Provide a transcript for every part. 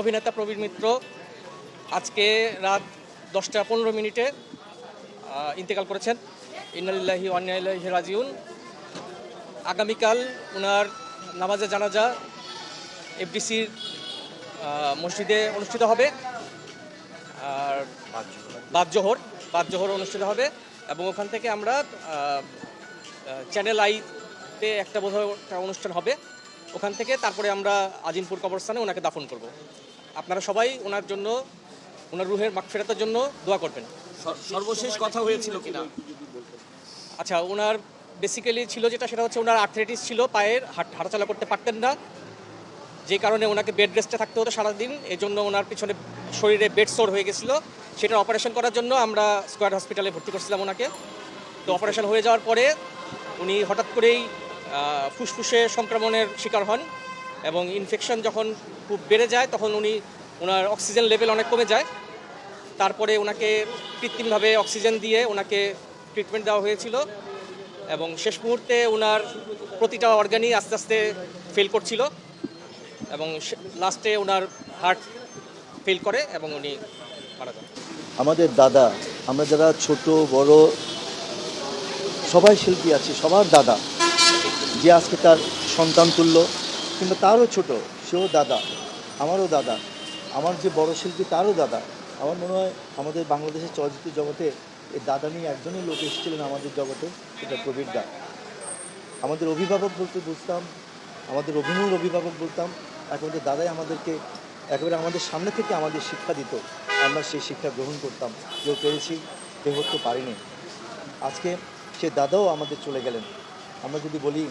অভিনেতা প্রবীর মিত্র, আজকে রাত দশটা পনেরো মিনিটে ইন্তেকাল করেছেন। ইন্নালিল্লাহি ওয়ান্নাইল্লাহি রাজিউন। আগামীকাল ওনার নামাজে জানাজা এফডিসির মসজিদে অনুষ্ঠিত হবে। আর বাদ জোহর বাদ জোহর অনুষ্ঠিত হবে। এবং ওখান থেকে আমরা চ্যানেল আইতে একটা বোধহয় অনুষ্ঠান হবে। ওখান থেকে তারপরে আমরা আজিমপুর কবরস্থানে ওনাকে দাফন করব। আপনারা সবাই ওনার জন্য ওনার রুহের মাগফিরাতের জন্য দোয়া করবেন। সর- সর্বশেষ কথা হয়েছিল কিনা? আচ্ছা ওনার বেসিক্যালি ছিল যেটা সেটা হচ্ছে ওনার আর্থ্রাইটিস ছিল পায়ের হাট হাঁটাচলা করতে পারতেন না। যে কারণে ওনাকে বেড রেস্টে থাকতে হতো সারাদিন। এই জন্য ওনার পিছনে শরীরে বেড সোর হয়ে গেছিল। সেটা অপারেশন করার জন্য আমরা স্কোয়ার হসপিটালে ভর্তি করছিলাম ওনাকে। তো অপারেশন হয়ে যাওয়ার পরে উনি হঠাৎ করেই ফুসফুসে সংক্রমণের শিকার হন এবং ইনফেকশন যখন খুব বেড়ে যায়, তখন উনি ওনার অক্সিজেন লেভেল অনেক কমে যায়। তারপরে ওনাকে কৃত্রিমভাবে অক্সিজেন দিয়ে ওনাকে ট্রিটমেন্ট দেওয়া হয়েছিল এবং শেষ মুহূর্তে ওনার প্রতিটা অর্গানই আস্তে আস্তে ফেল করছিল এবং লাস্টে ওনার হার্ট ফেল করে এবং উনি মারা যান। আমাদের দাদা, আমরা যারা ছোট, বড়, সবাই শিল্পী আছি, সবার দাদা। যে আজকে তার সন্তান তুল্য কিংবা তারও ছোট, সেও দাদা, আমারও দাদা, আমার যে বড় শিল্পী তারও দাদা, আমার মনে হয় আমাদের বাংলাদেশের চলচ্চিত্র জগতে এই দাদা নিয়ে একজনই লোক এসেছিলেন আমাদের জগতে, সেটা প্রবীর দা। আমাদের অভিভাবক বলতে বুঝতাম, আমাদের অভিনয়ের অভিভাবক বলতাম এখন একমাত্র দাদাই আমাদেরকে, একেবারে আমাদের সামনে থেকে আমাদের শিক্ষা দিত, আমরা সেই শিক্ষা গ্রহণ করতাম, কেউ পেরেছি, কেউ করতে পারিনি। আজকে সে দাদাও আমাদের চলে গেলেন। আমরা যদি বলি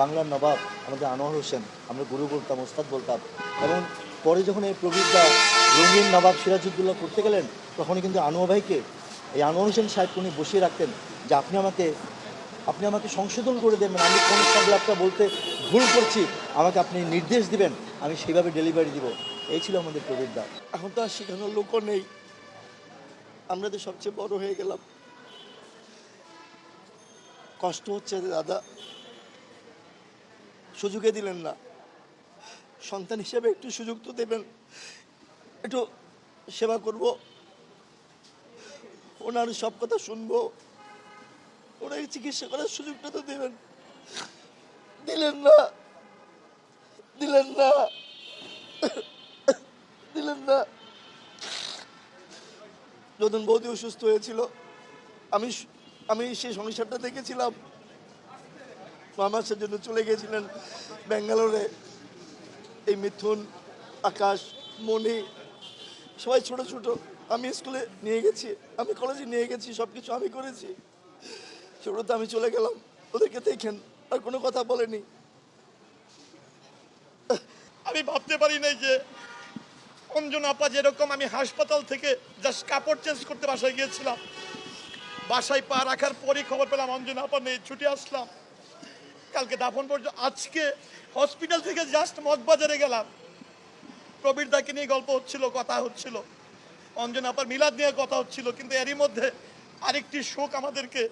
বাংলার নবাব, আমাদের আনোয়ার হোসেন, আমরা গুরু বলতাম, ওস্তাদ বলতাম। এবং পরে যখন এই প্রবীরদা রঙিন নবাব সিরাজউদ্দৌলা করতে গেলেন, তখনই কিন্তু আনোয়ার ভাইকে, এই আনোয়ার হোসেন সাহেব উনি বসিয়ে রাখতেন যে আপনি আমাকে আপনি আমাকে সংশোধন করে দেবেন আমি কোন সংলাপটা বলতে ভুল করছি, আমাকে আপনি নির্দেশ দিবেন, আমি সেইভাবে ডেলিভারি দিব। এই ছিল আমাদের প্রবীরদা। এখন তো আর শেখানোর লোকও নেই। আমরা তো সবচেয়ে বড় হয়ে গেলাম। কষ্ট হচ্ছে দাদা। সুযোগে দিলেন না। সন্তান হিসেবে একটু সুযোগ তো দেবেন। একটু সেবা করব। ওনার সব কথা শুনব। ওনাকে চিকিৎসা করার সুযোগটা তো দেবেন। দিলেন না। দিলেন না। দিলেন না। যখন বৌদি অসুস্থ হয়েছিল, আমি আমি সেই সংসারটা দেখেছিলাম। মামা জন্য চলে গিয়েছিলেন ব্যাঙ্গালোরে। এই মিথুন, আকাশ, মণি, সবাই ছোট ছোট। আমি স্কুলে নিয়ে গেছি, আমি কলেজে নিয়ে গেছি সব কিছু আমি করেছি। ছোটতে আমি চলে গেলাম, ওদেরকে দেখেন, আর কোনো কথা বলেনি। আমি ভাবতে পারি নাই যে অঞ্জন আপা যেরকম আমি হাসপাতাল থেকে জাস্ট কাপড় চেঞ্জ করতে বাসায় গিয়েছিলাম বাসায় পা রাখার পরই খবর পেলাম, অঞ্জন আপা নেই, ছুটি আসলাম। কালকে দাফন পর্যন্ত, আজকে হসপিটাল থেকে জাস্ট মগবাজারে গেলাম। প্রবীর দাকে নিয়ে গল্প হচ্ছিল, কথা হচ্ছিল। অঞ্জন আপার মিলাদ নিয়ে কথা হচ্ছিল, কিন্তু এরই মধ্যে আরেকটি শোক আমাদেরকে